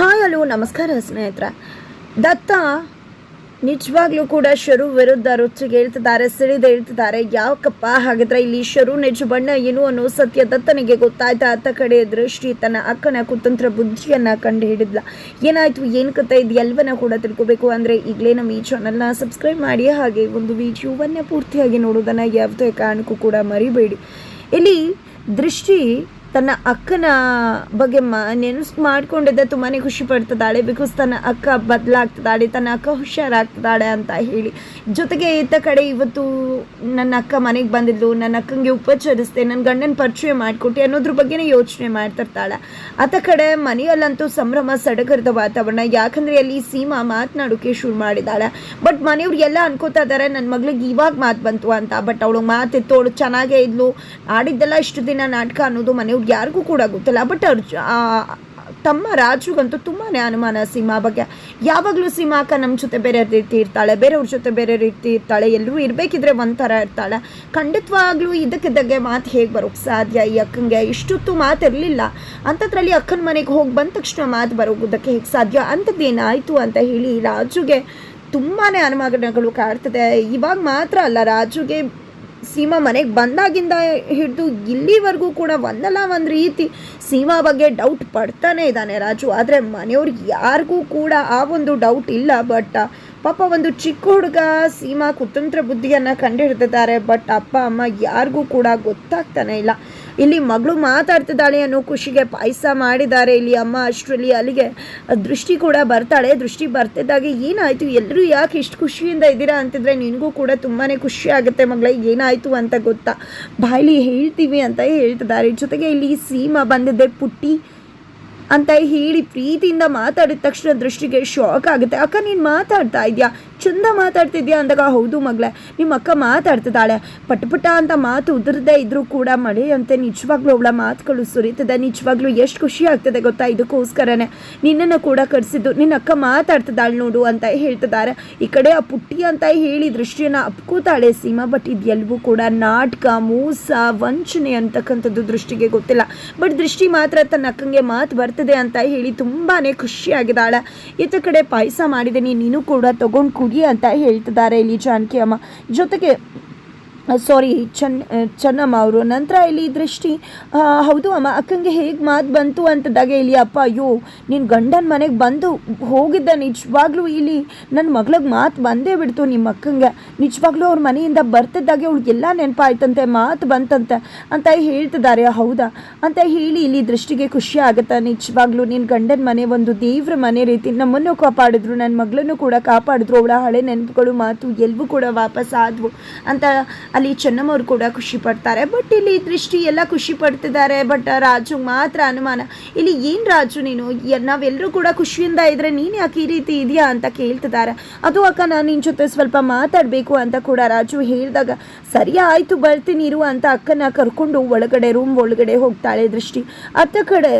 Hi, hello, ನಮಸ್ಕಾರ ಸ್ನೇಹಿತರೆ. ದತ್ತ ನಿಜವಾಗ್ಲೂ ಕೂಡ ಶರು ವಿರುದ್ಧ ರುಚಿಗೆ ಹೇಳ್ತಿದ್ದಾರೆ ಸಿಡಿದು ಹೇಳ್ತಿದ್ದಾರೆ ಯಾಕಪ್ಪ ಹಾಗಿದ್ರೆ ಇಲ್ಲಿ ಶರು ನಿಜ ಬಣ್ಣ ಏನು ಅನ್ನೋ ಸತ್ಯ ದತ್ತನಿಗೆ ಗೊತ್ತಾಯ್ತಾ? ಅತ್ತ ಕಡೆ ದೃಷ್ಟಿ ತನ್ನ ಅಕ್ಕನ ಕುತಂತ್ರ ಬುದ್ಧಿಯನ್ನ ಕಂಡು ಹಿಡಿದ್ಲ. ಏನಾಯ್ತು? ಏನು ಕತೆ ಇದು? ಎಲ್ಲವನ್ನ ಕೂಡ ತಿಳ್ಕೊಬೇಕು ಅಂದರೆ ಈಗಲೇ ನಮ್ಮ ಈ ಚಾನಲ್ನ ಸಬ್ಸ್ಕ್ರೈಬ್ ಮಾಡಿ, ಹಾಗೆ ಒಂದು ವಿಡಿಯೋವನ್ನೇ ಪೂರ್ತಿಯಾಗಿ ನೋಡೋದನ್ನ ಯಾವುದೇ ಕಾರಣಕ್ಕೂ ಕೂಡ ಮರಿಬೇಡಿ. ಇಲ್ಲಿ ದೃಷ್ಟಿ ತನ್ನ ಅಕ್ಕನ ಬಗ್ಗೆ ಮ, ನೆನೆಸು, ಮಾಡ್ಕೊಂಡಿದ್ದೆ ತುಂಬಾ ಖುಷಿ ಪಡ್ತಿದ್ದಾಳೆ ಬಿಕಾಸ್ ತನ್ನ ಅಕ್ಕ ಬದಲಾಗ್ತಿದ್ದಾಳೆ, ತನ್ನ ಅಕ್ಕ ಹುಷಾರಾಗ್ತಿದ್ದಾಳೆ ಅಂತ ಹೇಳಿ. ಜೊತೆಗೆ ಇತ್ತ ಕಡೆ ಇವತ್ತು ನನ್ನ ಅಕ್ಕ ಮನೆಗೆ ಬಂದಿದ್ಲು, ನನ್ನ ಅಕ್ಕಂಗೆ ಉಪಚರಿಸ್ದೆ ನನ್ನ ಗಂಡನ ಪರಿಚಯ ಮಾಡಿಕೊಟ್ಟೆ ಅನ್ನೋದ್ರ ಬಗ್ಗೆನೇ ಯೋಚನೆ ಮಾಡ್ತಿರ್ತಾಳೆ. ಆತ ಕಡೆ ಮನೆಯಲ್ಲಂತೂ ಸಂಭ್ರಮ, ಸಡಗರದ ವಾತಾವರಣ, ಯಾಕಂದರೆ ಅಲ್ಲಿ ಸೀಮಾ ಮಾತನಾಡೋಕೆ ಶುರು ಮಾಡಿದ್ದಾಳೆ. ಬಟ್ ಮನೆಯವ್ರು ಎಲ್ಲ ಅನ್ಕೋತಾ ಇದ್ದಾರೆ ನನ್ನ ಮಗಳಿಗೆ ಇವಾಗ ಮಾತು ಬಂತು ಅಂತ ಬಟ್ ಅವಳು ಮಾತಿತ್ತು ಅವಳು ಚೆನ್ನಾಗೇ ಇದ್ಲು. ಆಡಿದ್ದೆಲ್ಲ ಇಷ್ಟು ದಿನ ನಾಟಕ ಅನ್ನೋದು ಮನೆಯವ್ರಿಗೆ ಯಾರಿಗೂ ಕೂಡ ಗೊತ್ತಿಲ್ಲ. ಬಟ್ ಅರ್ಜು ತಮ್ಮ ರಾಜುಗಂತೂ ತುಂಬಾ ಅನುಮಾನ ಸೀಮಾ ಬಗ್ಗೆ. ಯಾವಾಗಲೂ ಸೀಮಾ ಅಕ್ಕ ನಮ್ಮ ಜೊತೆ ಬೇರೆ ರೀತಿ ಇರ್ತಾಳೆ, ಬೇರೆಯವ್ರ ಜೊತೆ ಬೇರೆ ರೀತಿ ಇರ್ತಾಳೆ, ಎಲ್ಲರೂ ಇರಬೇಕಿದ್ರೆ ಒಂಥರ ಇರ್ತಾಳೆ. ಖಂಡಿತವಾಗ್ಲೂ ಇದಕ್ಕಿದ್ದಾಗೆ ಮಾತು ಹೇಗೆ ಬರೋಕ್ಕೆ ಸಾಧ್ಯ? ಈ ಅಕ್ಕಂಗೆ ಇಷ್ಟೊತ್ತು ಮಾತು ಇರಲಿಲ್ಲ. ಅಂಥದ್ರಲ್ಲಿ ಅಕ್ಕನ ಮನೆಗೆ ಹೋಗಿ ಬಂದ ತಕ್ಷಣ ಮಾತು ಬರೋದಕ್ಕೆ ಹೇಗೆ ಸಾಧ್ಯ? ಅಂಥದ್ದೇನಾಯಿತು ಅಂತ ಹೇಳಿ ರಾಜುಗೆ ತುಂಬಾ ಅನುಮಾನಗಳು ಕಾಡ್ತದೆ. ಇವಾಗ ಮಾತ್ರ ಅಲ್ಲ, ರಾಜುಗೆ ಸೀಮಾ ಮನೆಗೆ ಬಂದಾಗಿಂದ ಹಿಡಿದು ಇಲ್ಲಿವರೆಗೂ ಕೂಡ ಒಂದಲ್ಲ ಒಂದು ರೀತಿ ಸೀಮಾ ಬಗ್ಗೆ ಡೌಟ್ ಪಡ್ತಾನೆ ಇದ್ದಾನೆ ರಾಜು. ಆದರೆ ಮನೆಯವ್ರಿಗೆ ಯಾರಿಗೂ ಕೂಡ ಆ ಒಂದು ಡೌಟ್ ಇಲ್ಲ. ಬಟ್ ಪಾಪ ಒಂದು ಚಿಕ್ಕ ಹುಡುಗ ಸೀಮಾ ಕುತಂತ್ರ ಬುದ್ಧಿಯನ್ನು ಕಂಡುಹಿಡ್ದಿದ್ದಾರೆ ಬಟ್ ಅಪ್ಪ, ಅಮ್ಮ ಯಾರಿಗೂ ಕೂಡ ಗೊತ್ತಾಗ್ತಾನೆ ಇಲ್ಲ. ಇಲ್ಲಿ ಮಗಳು ಮಾತಾಡ್ತಿದ್ದಾಳೆ ಅನ್ನೋ ಖುಷಿಗೆ ಪಾಯಸ ಮಾಡಿದ್ದಾರೆ. ಇಲ್ಲಿ ಅಮ್ಮ ಅಷ್ಟರಲ್ಲಿ ಅಲ್ಲಿಗೆ ದೃಷ್ಟಿ ಕೂಡ ಬರ್ತಾಳೆ. ದೃಷ್ಟಿ ಬರ್ತಿದ್ದಾಗ ಏನಾಯಿತು? ಎಲ್ಲರೂ ಯಾಕೆ ಇಷ್ಟು ಖುಷಿಯಿಂದ ಇದ್ದೀರಾ ಅಂತಿದ್ರೆ ನಿನಗೂ ಕೂಡ ತುಂಬಾ ಖುಷಿ ಆಗುತ್ತೆ ಮಗಳ. ಏನಾಯಿತು ಅಂತ ಗೊತ್ತಾ? ಬಾಯ್ಲಿ ಹೇಳ್ತೀವಿ ಅಂತ ಹೇಳ್ತಿದ್ದಾರೆ. ಜೊತೆಗೆ ಇಲ್ಲಿ ಸೀಮಾ ಬಂದಿದ್ದೆ ಪುಟ್ಟಿ ಅಂತ ಹೇಳಿ ಪ್ರೀತಿಯಿಂದ ಮಾತಾಡಿದ ತಕ್ಷಣ ದೃಷ್ಟಿಗೆ ಶಾಕ್ ಆಗುತ್ತೆ. ಅಕ್ಕ, ನೀನು ಮಾತಾಡ್ತಾ ಇದೆಯಾ? ಚಂದ ಮಾತಾಡ್ತಿದ್ಯಾ ಅಂದಾಗ, ಹೌದು ಮಗಳೇ, ನಿಮ್ಮ ಅಕ್ಕ ಮಾತಾಡ್ತಿದ್ದಾಳೆ. ಪಟಪಟ ಪಟ ಅಂತ ಮಾತು ಉದುರದೇ ಇದ್ರೂ ಕೂಡ ಮಳೆಯಂತೆ ನಿಜವಾಗ್ಲೂ ಅವಳ ಮಾತುಗಳು ಸುರಿತದೆ. ನಿಜವಾಗ್ಲೂ ಎಷ್ಟು ಖುಷಿ ಆಗ್ತದೆ ಗೊತ್ತಾ ಇದಕ್ಕೋಸ್ಕರನೇ. ನಿನ್ನನ್ನು ಕೂಡ ಕರೆಸಿದ್ದು ನಿನ್ನ ಅಕ್ಕ ಮಾತಾಡ್ತಿದ್ದಾಳೆ ನೋಡು ಅಂತ ಹೇಳ್ತಿದ್ದಾರೆ. ಈ ಕಡೆ ಆ ಪುಟ್ಟಿ ಅಂತ ಹೇಳಿ ದೃಷ್ಟಿಯನ್ನು ಅಪ್ಕೋತಾಳೆ ಸೀಮಾ ಬಟ್ ಇದೆಲ್ಲವೂ ಕೂಡ ನಾಟಕ, ಮೋಸ, ವಂಚನೆ ಅಂತಕ್ಕಂಥದ್ದು ದೃಷ್ಟಿಗೆ ಗೊತ್ತಿಲ್ಲ. ಬಟ್ ದೃಷ್ಟಿ ಮಾತ್ರ ತನ್ನ ಅಕ್ಕಂಗೆ ಮಾತು ಬರ್ತದೆ ಅಂತ ಹೇಳಿ ತುಂಬಾ ಖುಷಿಯಾಗಿದ್ದಾಳೆ. ಇತ್ತ ಕಡೆ ಪಾಯಸ ಮಾಡಿದ್ದೀನಿ, ನೀನು ಕೂಡ ತಗೊಂಡು ಕುಡಿ ಅಂತ ಹೇಳ್ತಿದ್ದಾರೆ ಇಲ್ಲಿ ಜಾನಕಿ ಅಮ್ಮ. ಜೊತೆಗೆ ಸಾರಿ ಚನ್ ಚನ್ನಮ್ಮ ಅವರು. ನಂತರ ಇಲ್ಲಿ ದೃಷ್ಟಿ ಹೌದು ಅಮ್ಮ, ಅಕ್ಕಂಗೆ ಹೇಗೆ ಮಾತು ಬಂತು ಅಂತದಾಗ ಇಲ್ಲಿ ಅಪ್ಪ, ಅಯ್ಯೋ ನಿನ್ನ ಗಂಡನ ಮನೆಗೆ ಬಂದು ಹೋಗಿದ್ದ ನಿಜವಾಗ್ಲೂ ಇಲ್ಲಿ ನನ್ನ ಮಗಳಿಗೆ ಮಾತು ಬಂದೇ ಬಿಡ್ತು ನಿಮ್ಮ ಅಕ್ಕಂಗೆ. ನಿಜವಾಗ್ಲೂ ಅವ್ರ ಮನೆಯಿಂದ ಬರ್ತಿದ್ದಾಗೆ ಅವಳಿಗೆಲ್ಲ ನೆನಪಾಯ್ತಂತೆ, ಮಾತು ಬಂತಂತೆ ಅಂತ ಹೇಳ್ತಿದ್ದಾರೆ. ಹೌದಾ? ಅಂತ ಹೇಳಿ ಇಲ್ಲಿ ದೃಷ್ಟಿಗೆ ಖುಷಿ ಆಗುತ್ತೆ? ನಿಜವಾಗ್ಲೂ ನಿನ್ನ ಗಂಡನ ಮನೆ ಒಂದು ದೇವ್ರ ಮನೆ ರೀತಿ ನಮ್ಮನ್ನು ಕಾಪಾಡಿದ್ರು ನನ್ನ ಮಗಳನ್ನು ಕೂಡ ಕಾಪಾಡಿದ್ರು, ಅವಳ ಹಳೆ ನೆನಪುಗಳು, ಮಾತು ಎಲ್ಲವೂ ಕೂಡ ವಾಪಸ್ ಆದವು ಅಂತ ಅಲ್ಲಿ ಚೆನ್ನಮ್ಮವ್ರು ಕೂಡ ಖುಷಿ ಪಡ್ತಾರೆ. ಬಟ್ ಇಲ್ಲಿ ದೃಷ್ಟಿ ಎಲ್ಲ ಖುಷಿ ಪಡ್ತಿದ್ದಾರೆ. ಬಟ್ ರಾಜು ಮಾತ್ರ ಅನುಮಾನ. ಇಲ್ಲಿ ಏನು ರಾಜು ನೀನು? ನಾವೆಲ್ಲರೂ ಕೂಡ ಖುಷಿಯಿಂದ ಇದ್ರೆ ನೀನು ಯಾಕೆ ಈ ರೀತಿ ಇದೆಯಾ ಅಂತ ಕೇಳ್ತಿದ್ದಾರೆ. ಅದು ಅಕ್ಕ, ನಾನು ನಿನ್ನ ಜೊತೆ ಸ್ವಲ್ಪ ಮಾತಾಡಬೇಕು ಅಂತ ಕೂಡ ರಾಜು ಹೇಳಿದಾಗ, ಸರಿ ಆಯಿತು, ಬರ್ತೀನಿ, ಇರು ಅಂತ ಅಕ್ಕನ ಕರ್ಕೊಂಡು ಒಳಗಡೆ ರೂಮ್ ಒಳಗಡೆ ಹೋಗ್ತಾಳೆ ದೃಷ್ಟಿ. ಅತ್ತ ಕಡೆ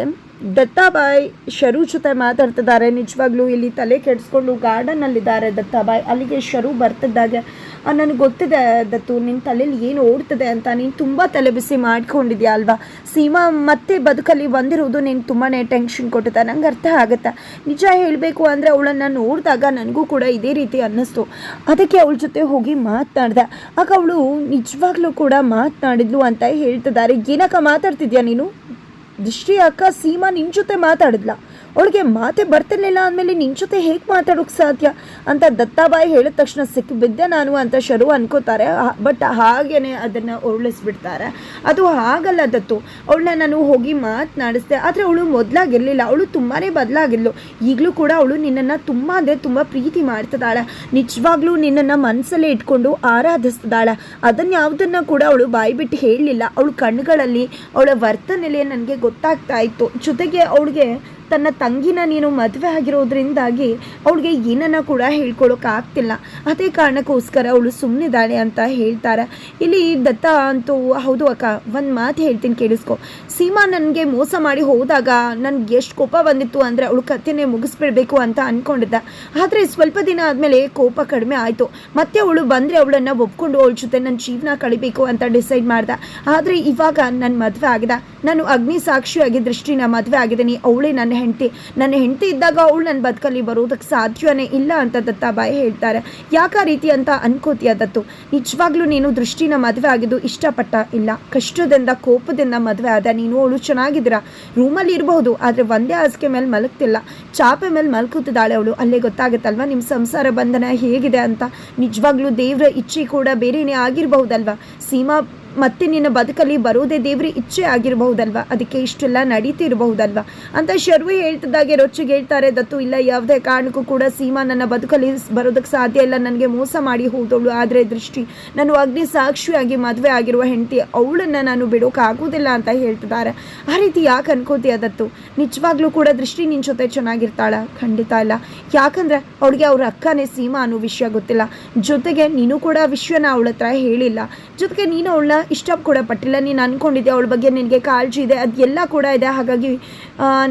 ದತ್ತಾಬಾಯ್ ಶರು ಜೊತೆ ಮಾತಾಡ್ತಿದ್ದಾರೆ. ನಿಜವಾಗ್ಲೂ ಇಲ್ಲಿ ತಲೆ ಕೆಡಿಸ್ಕೊಂಡು ಗಾರ್ಡನ್ನಲ್ಲಿದ್ದಾರೆ ದತ್ತಾಬಾಯಿ. ಅಲ್ಲಿಗೆ ಶರು ಬರ್ತಿದ್ದಾಗೆ. ನನಗೆ ಗೊತ್ತಿದೆ ದತ್ತು ನಿನ್ನ ತಲೆಯಲ್ಲಿ ಏನು ಓಡ್ತಿದೆ ಅಂತ. ನೀನು ತುಂಬ ತಲೆ ಬಿಸಿ ಮಾಡ್ಕೊಂಡಿದ್ಯಾ ಅಲ್ವಾ? ಸೀಮಾ ಮತ್ತೆ ಬದುಕಲ್ಲಿ ಬಂದಿರೋದು ನೀನು ತುಂಬಾ ಟೆನ್ಷನ್ ಕೊಟ್ಟಿದೆ. ನಂಗೆ ಅರ್ಥ ಆಗುತ್ತೆ. ನಿಜ ಹೇಳಬೇಕು ಅಂದರೆ ಅವಳನ್ನು ನೋಡಿದಾಗ ನನಗೂ ಕೂಡ ಇದೇ ರೀತಿ ಅನ್ನಿಸ್ತು. ಅದಕ್ಕೆ ಅವಳ ಜೊತೆ ಹೋಗಿ ಮಾತನಾಡಿದೆ. ಆಗ ಅವಳು, ನಿಜವಾಗ್ಲೂ ಕೂಡ ಮಾತನಾಡಿದ್ಲು ಅಂತ ಹೇಳ್ತಿದ್ದಾರೆ. ಏನಕ್ಕ ಮಾತಾಡ್ತಿದ್ಯಾ ನೀನು? ದೃಷ್ಟಿ ಅಕ್ಕ ಸೀಮಾ ನಿನ್ನ ಜೊತೆ ಮಾತಾಡಿದ್ಲ. ಅವಳಿಗೆ ಮಾತೆ ಬರ್ತಿರ್ಲಿಲ್ಲ ಅಂದಮೇಲೆ ನಿನ್ನ ಜೊತೆ ಹೇಗೆ ಮಾತಾಡೋಕ್ಕೆ ಸಾಧ್ಯ ಅಂತ ದತ್ತಾಬಾಯಿ ಹೇಳಿದ ತಕ್ಷಣ ಸಿಕ್ಕಿ ಬಿದ್ದೆ ನಾನು ಅಂತ ಶರು ಅನ್ಕೋತಾರೆ. ಬಟ್ ಹಾಗೇನೆ ಅದನ್ನು ಉರುಳಿಸ್ಬಿಡ್ತಾರೆ. ಅದು ಹಾಗಲ್ಲ ದತ್ತು. ಅವಳನ್ನ ನಾನು ಹೋಗಿ ಮಾತನಾಡಿಸ್ದೆ. ಆದರೆ ಅವಳು ಮೊದಲಾಗಿರಲಿಲ್ಲ. ಅವಳು ತುಂಬಾ ಬದಲಾಗಿದ್ಲು. ಈಗಲೂ ಕೂಡ ಅವಳು ನಿನ್ನನ್ನು ತುಂಬ ಅಂದರೆ ತುಂಬ ಪ್ರೀತಿ ಮಾಡ್ತಿದ್ದಾಳೆ. ನಿಜವಾಗ್ಲೂ ನಿನ್ನನ್ನು ಮನಸ್ಸಲ್ಲೇ ಇಟ್ಕೊಂಡು ಆರಾಧಿಸ್ತಿದ್ದಾಳೆ. ಅದನ್ನು ಯಾವುದನ್ನು ಕೂಡ ಅವಳು ಬಾಯಿ ಬಿಟ್ಟು ಹೇಳಲಿಲ್ಲ. ಅವಳು ಕಣ್ಗಳಲ್ಲಿ ಅವಳ ವರ್ತನೆಲೆ ನನಗೆ ಗೊತ್ತಾಗ್ತಾ ಇತ್ತು. ಜೊತೆಗೆ ಅವಳಿಗೆ ತನ್ನ ತಂಗಿನ ನೀನು ಮದುವೆ ಆಗಿರೋದ್ರಿಂದಾಗಿ ಅವಳಿಗೆ ಏನನ್ನ ಕೂಡ ಹೇಳ್ಕೊಳಕ್ಕೆ ಆಗ್ತಿಲ್ಲ. ಅದೇ ಕಾರಣಕ್ಕೋಸ್ಕರ ಅವಳು ಸುಮ್ಮನಿದ್ದಾಳೆ ಅಂತ ಹೇಳ್ತಾರೆ. ಇಲ್ಲಿ ದತ್ತ ಅಂತೂ, ಹೌದು ಅಕ್ಕ, ಒಂದು ಮಾತು ಹೇಳ್ತೀನಿ ಕೇಳಿಸ್ಕೊ. ಸೀಮಾ ನನಗೆ ಮೋಸ ಮಾಡಿ ಹೋದಾಗ ನನಗೆ ಎಷ್ಟು ಕೋಪ ಬಂದಿತ್ತು ಅಂದರೆ ಅವಳು ಕಥೆನೇ ಮುಗಿಸ್ಬಿಡ್ಬೇಕು ಅಂತ ಅಂದ್ಕೊಂಡಿದ್ದೆ ಆದರೆ ಸ್ವಲ್ಪ ದಿನ ಆದಮೇಲೆ ಕೋಪ ಕಡಿಮೆ ಆಯಿತು. ಮತ್ತೆ ಅವಳು ಬಂದರೆ ಅವಳನ್ನು ಒಪ್ಕೊಂಡು ಅವಳ ಜೊತೆ ನನ್ನ ಜೀವನ ಕಳಿಬೇಕು ಅಂತ ಡಿಸೈಡ್ ಮಾಡ್ದೆ. ಆದರೆ ಇವಾಗ ನನ್ನ ಮದುವೆ ಆಗಿದೆ. ನಾನು ಅಗ್ನಿ ಸಾಕ್ಷಿಯಾಗಿ ದೃಷ್ಟಿನ ಮದುವೆ ಆಗಿದ್ದೀನಿ. ಅವಳೇ ನನ್ನ ಹೆಂಡತಿ. ನನ್ನ ಹೆಂಡತಿ ಇದ್ದಾಗ ಅವಳು ನನ್ನ ಬದುಕಲ್ಲಿ ಬರೋದಕ್ಕೆ ಸಾಧ್ಯವೇ ಇಲ್ಲ ಅಂತ ದತ್ತಾಬಾಯಿ ಹೇಳ್ತಾರೆ. ಯಾಕೆ ಆ ರೀತಿ ಅಂತ ಅನ್ಕೋತೀಯ ದತ್ತು? ನಿಜವಾಗ್ಲೂ ನೀನು ದೃಷ್ಟಿನ ಮದುವೆ ಆಗಿದ್ದು ಇಷ್ಟಪಟ್ಟ ಇಲ್ಲ. ಕಷ್ಟದಿಂದ, ಕೋಪದಿಂದ ಮದುವೆ ಆದ ನೀನು ಅವಳು ಚೆನ್ನಾಗಿದ್ದೀರ? ರೂಮಲ್ಲಿ ಇರಬಹುದು, ಆದರೆ ಒಂದೇ ಹಾಸಿಗೆ ಮೇಲೆ ಮಲಗ್ತಿಲ್ಲ. ಚಾಪೆ ಮೇಲೆ ಮಲ್ಕೂತಿದ್ದಾಳೆ ಅವಳು. ಅಲ್ಲೇ ಗೊತ್ತಾಗುತ್ತಲ್ವ? ನಿಮ್ಮ ಸಂಸಾರ ಬಂಧನ ಹೇಗಿದೆ ಅಂತ. ನಿಜವಾಗ್ಲೂ ದೇವರ ಇಚ್ಛೆ ಕೂಡ ಬೇರೆನೇ ಆಗಿರಬಹುದಲ್ವಾ? ಸೀಮಾ ಮತ್ತೆ ನಿನ್ನ ಬದುಕಲ್ಲಿ ಬರೋದೇ ದೇವ್ರಿ ಇಚ್ಛೆ ಆಗಿರಬಹುದಲ್ವಾ? ಅದಕ್ಕೆ ಇಷ್ಟೆಲ್ಲ ನಡೀತಿರಬಹುದಲ್ವಾ? ಅಂತ ಶರ್ವಿ ಹೇಳ್ತಿದ್ದಾಗೆ, ರೊಚ್ಚಿಗೆ ಹೇಳ್ತಾರೆ, ದತ್ತು, ಇಲ್ಲ, ಯಾವುದೇ ಕಾರಣಕ್ಕೂ ಕೂಡ ಸೀಮಾ ನನ್ನ ಬದುಕಲ್ಲಿ ಬರೋದಕ್ಕೆ ಸಾಧ್ಯ ಇಲ್ಲ. ನನಗೆ ಮೋಸ ಮಾಡಿ ಹೋದವಳು. ಆದರೆ ದೃಷ್ಟಿ, ನಾನು ಅಗ್ನಿ ಸಾಕ್ಷಿಯಾಗಿ ಮದುವೆ ಆಗಿರುವ ಹೆಂಡತಿ, ಅವಳನ್ನು ನಾನು ಬಿಡೋಕ್ಕಾಗೋದಿಲ್ಲ ಅಂತ ಹೇಳ್ತಿದ್ದಾರೆ. ಆ ರೀತಿ ಯಾಕೆ ಅನ್ಕೋತೀಯ ದತ್ತು? ನಿಜವಾಗ್ಲೂ ಕೂಡ ದೃಷ್ಟಿ ನಿನ್ನ ಜೊತೆ ಚೆನ್ನಾಗಿರ್ತಾಳ? ಖಂಡಿತ ಇಲ್ಲ. ಯಾಕಂದ್ರೆ ಅವಳಿಗೆ ಅವ್ರ ಅಕ್ಕನೇ ಸೀಮಾ ಅನ್ನೋ ವಿಷಯ ಗೊತ್ತಿಲ್ಲ. ಜೊತೆಗೆ ನೀನು ಕೂಡ ವಿಷಯನ ಅವಳ ಹತ್ರ ಹೇಳಿಲ್ಲ. ಜೊತೆಗೆ ನೀನು ಅವಳನ್ನ ಇಷ್ಟ ಕೂಡ ಪಟ್ಟಿಲ್ಲ ನೀನು ಅನ್ಕೊಂಡಿದ್ದೆ ಅವಳ ಬಗ್ಗೆ ನಿನಗೆ ಕಾಳಜಿ ಇದೆ? ಅದೆಲ್ಲ ಕೂಡ ಇದೆ. ಹಾಗಾಗಿ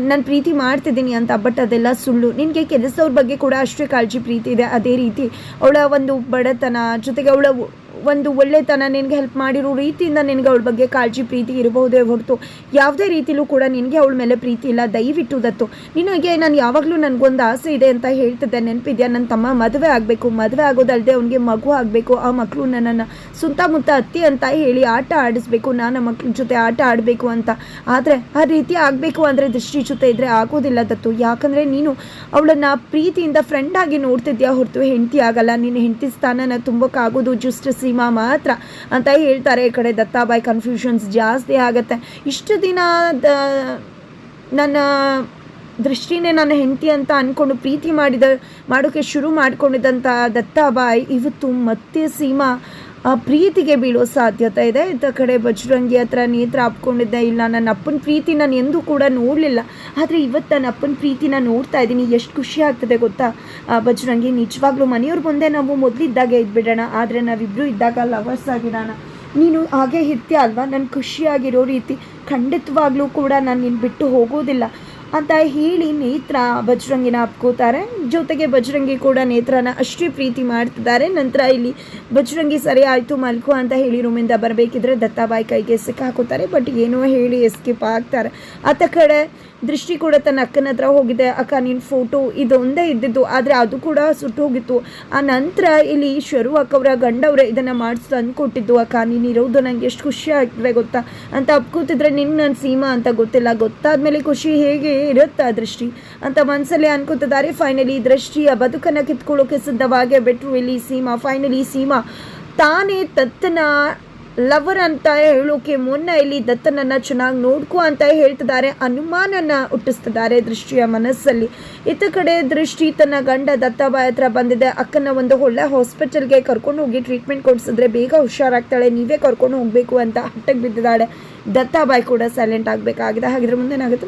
ನಾನು ಪ್ರೀತಿ ಮಾಡ್ತಿದ್ದೀನಿ ಅಂತ, ಬಟ್ ಅದೆಲ್ಲ ಸುಳ್ಳು. ನಿನಗೆ ಕೆಲಸದವ್ರ ಬಗ್ಗೆ ಕೂಡ ಅಷ್ಟೇ ಕಾಳಜಿ, ಪ್ರೀತಿ ಇದೆ. ಅದೇ ರೀತಿ, ಅವಳ ಒಂದು ಬಡತನ ಜೊತೆಗೆ ಅವಳ ಒಂದು ಒಳ್ಳೆತನ ನಿನಗೆ ಹೆಲ್ಪ್ ಮಾಡಿರೋ ರೀತಿಯಿಂದ ನಿನಗೆ ಅವಳ ಬಗ್ಗೆ ಕಾಳಜಿ, ಪ್ರೀತಿ ಇರಬಹುದೇ ಹೊರತು. ಯಾವುದೇ ರೀತಿಲೂ ಕೂಡ ನಿನಗೆ ಅವಳ ಮೇಲೆ ಪ್ರೀತಿ ಇಲ್ಲ, ದಯವಿಟ್ಟು ದತ್ತು. ನಿನಗೆ ನಾನು ಯಾವಾಗಲೂ ನನಗೊಂದು ಆಸೆ ಇದೆ ಅಂತ ಹೇಳ್ತಿದ್ದೆ, ನೆನಪಿದ್ಯಾ? ನನ್ನ ತಮ್ಮ ಮದುವೆ ಆಗಬೇಕು, ಮದುವೆ ಆಗೋದಲ್ಲದೆ ಅವನಿಗೆ ಮಗು ಆಗಬೇಕು, ಆ ಮಕ್ಕಳು ನನ್ನನ್ನು ಸುತ್ತಮುತ್ತ ಅತ್ತಿ ಅಂತ ಹೇಳಿ ಆಟ ಆಡಿಸ್ಬೇಕು, ನಾನು ಮಕ್ಕಳ ಜೊತೆ ಆಟ ಆಡಬೇಕು ಅಂತ. ಆದರೆ ಆ ರೀತಿ ಆಗಬೇಕು ಅಂದರೆ ದೃಷ್ಟಿ ಜೊತೆ ಇದ್ದರೆ ಆಗೋದಿಲ್ಲ ದತ್ತು. ಯಾಕಂದರೆ ನೀನು ಅವಳನ್ನು ಪ್ರೀತಿಯಿಂದ ಫ್ರೆಂಡ್ ಆಗಿ ನೋಡ್ತಿದ್ಯಾ ಹೊರತು, ಹೆಂಡತಿ ಆಗಲ್ಲ. ನಿನ್ನ ಹೆಂಡತಿ ಸ್ಥಾನನ ತುಂಬಕ್ಕಾಗೋದು ಜಸ್ಟ್ ಸೀಮಾ ಮಾತ್ರ ಅಂತ ಹೇಳ್ತಾರೆ. ಈ ಕಡೆ ದತ್ತಾಬಾಯಿ ಕನ್ಫ್ಯೂಷನ್ಸ್ ಜಾಸ್ತಿ ಆಗುತ್ತೆ. ಇಷ್ಟು ದಿನ ನನ್ನ ದೃಷ್ಟಿನೇ ನನ್ನ ಹೆಂಡತಿ ಅಂತ ಅಂದ್ಕೊಂಡು ಪ್ರೀತಿ ಮಾಡಿದ ಮಾಡೋಕ್ಕೆ ಶುರು ಮಾಡಿಕೊಂಡಿದ್ದಂಥ ದತ್ತಾಬಾಯಿ ಇವತ್ತು ಮತ್ತೆ ಸೀಮಾ. ಪ್ರೀತಿಗೆ ಬೀಳೋ ಸಾಧ್ಯತೆ ಇದೆ. ಇತ್ತ ಕಡೆ ಬಜರಂಗಿ ಹತ್ರ ನೇತ್ರ ಹಾಪ್ಕೊಂಡಿದ್ದೆ, ಇಲ್ಲ ನನ್ನ ಅಪ್ಪನ ಪ್ರೀತಿ ನಾನು ಎಂದೂ ಕೂಡ ನೋಡಲಿಲ್ಲ. ಆದರೆ ಇವತ್ತು ನನ್ನ ಅಪ್ಪನ ಪ್ರೀತಿನ ನೋಡ್ತಾ ಇದ್ದೀನಿ. ಎಷ್ಟು ಖುಷಿ ಆಗ್ತದೆ ಗೊತ್ತಾ? ಆ ಬಜರಂಗಿ, ನಿಜವಾಗ್ಲೂ ಮನೆಯವ್ರ ಮುಂದೆ ನಾವು ಮೊದಲಿದ್ದಾಗೆ ಇದ್ಬಿಡೋಣ. ಆದರೆ ನಾವಿಬ್ಬರು ಇದ್ದಾಗ ಲವರ್ಸ್ ಆಗಿರೋಣ ನೀನು. ಹಾಗೆ ಇರ್ತೀಯ ಅಲ್ವಾ? ನಾನು ಖುಷಿಯಾಗಿರೋ ರೀತಿ ಖಂಡಿತವಾಗ್ಲೂ ಕೂಡ ನಾನು ನಿನ್ನ ಬಿಟ್ಟು ಹೋಗೋದಿಲ್ಲ. ಅಂತ ಹೇಳಿ ನೇತ್ರ ಬಜರಂಗಿನ ಅಪ್ಕೋತಾರೆ ಜೊತೆಗೆ ಬಜರಂಗಿ ಕೂಡ ನೇತ್ರನ ಅಷ್ಟೇ ಪ್ರೀತಿ ಮಾಡ್ತಿದ್ದಾರೆ. ನಂತರ ಇಲ್ಲಿ ಬಜರಂಗಿ ಸರಿ ಆಯಿತು ಮಲ್ಕು ಅಂತ ಹೇಳಿ ರೂಮಿಂದ ಬರಬೇಕಿದ್ರೆ ದತ್ತಾಬಾಯಿ ಕೈಗೆ ಸಿಕ್ಕಾಕೋತಾರೆ ಬಟ್ ಏನೋ ಹೇಳಿ ಎಸ್ಕೇಪ್ ಆಗ್ತಾರೆ. ಆತ ಕಡೆ ದೃಷ್ಟಿ ಕೂಡ ತನ್ನ ಅಕ್ಕನ ಹತ್ರ ಹೋಗಿದೆ. ಅಕ್ಕ ನಿನ್ನ ಫೋಟೋ ಇದೊಂದೇ ಇದ್ದಿದ್ದು, ಆದರೆ ಅದು ಕೂಡ ಸುಟ್ಟು ಹೋಗಿತ್ತು. ಆ ನಂತರ ಇಲ್ಲಿ ಶರು ಅಕ್ಕವರ ಗಂಡವ್ರೆ ಇದನ್ನು ಮಾಡಿಸ್ದು ಅಂದ್ಕೊಟ್ಟಿದ್ದು, ಅಕ್ಕ, ನೀನು ಇರೋದು ನನಗೆ ಎಷ್ಟು ಖುಷಿ ಆಗ್ತದೆ ಗೊತ್ತಾ? ಅಂತ ಅಪ್ಕೋತಿದ್ರೆ ನಿನ್ನ ನನ್ನ ಸೀಮಾ ಅಂತ ಗೊತ್ತಿಲ್ಲ. ಗೊತ್ತಾದ ಮೇಲೆ ಖುಷಿ ಹೇಗೆ ಇರುತ್ತಾ ದೃಷ್ಟಿ? ಅಂತ ಮನಸ್ಸಲ್ಲಿ ಅನ್ಕೋತಿದ್ದಾರೆ. ಫೈನಲಿ ದೃಷ್ಟಿಯ ಬದುಕನ್ನು ಕಿತ್ಕೊಳ್ಳೋಕೆ ಸಿದ್ಧವಾಗಿ ಬಿಟ್ಟರು ಇಲ್ಲಿ ಸೀಮಾ. ಫೈನಲಿ ಸೀಮಾ ತಾನೇ ತತ್ತನ ಲವರ್ ಅಂತ ಹೇಳೋಕೆ ಮುನ್ನ ಇಲ್ಲಿ ದತ್ತನನ್ನ ಚೆನ್ನಾಗಿ ನೋಡ್ಕೊ ಅಂತ ಹೇಳ್ತಿದ್ದಾರೆ. ಅನುಮಾನನ ಹುಟ್ಟಿಸ್ತಿದ್ದಾರೆ ದೃಷ್ಟಿಯ ಮನಸ್ಸಲ್ಲಿ. ಇತ್ತ ಕಡೆ ದೃಷ್ಟಿ ತನ್ನ ಗಂಡ ದತ್ತಾಬಾಯಿ ಹತ್ರ ಬಂದಿದೆ. ಅಕ್ಕನ ಒಂದು ಒಳ್ಳೆ ಹಾಸ್ಪಿಟಲ್ಗೆ ಕರ್ಕೊಂಡು ಹೋಗಿ ಟ್ರೀಟ್ಮೆಂಟ್ ಕೊಡಿಸಿದ್ರೆ ಬೇಗ ಹುಷಾರಾಗ್ತಾಳೆ. ನೀವೇ ಕರ್ಕೊಂಡು ಹೋಗಬೇಕು ಅಂತ ಹಟ್ಟಕ್ಕೆ ಬಿದ್ದಿದ್ದಾಳೆ. ದತ್ತಾಬಾಯಿ ಕೂಡ ಸೈಲೆಂಟ್ ಆಗಬೇಕಾಗಿದೆ. ಹಾಗಿದ್ರೆ ಮುಂದೇನಾಗುತ್ತೆ?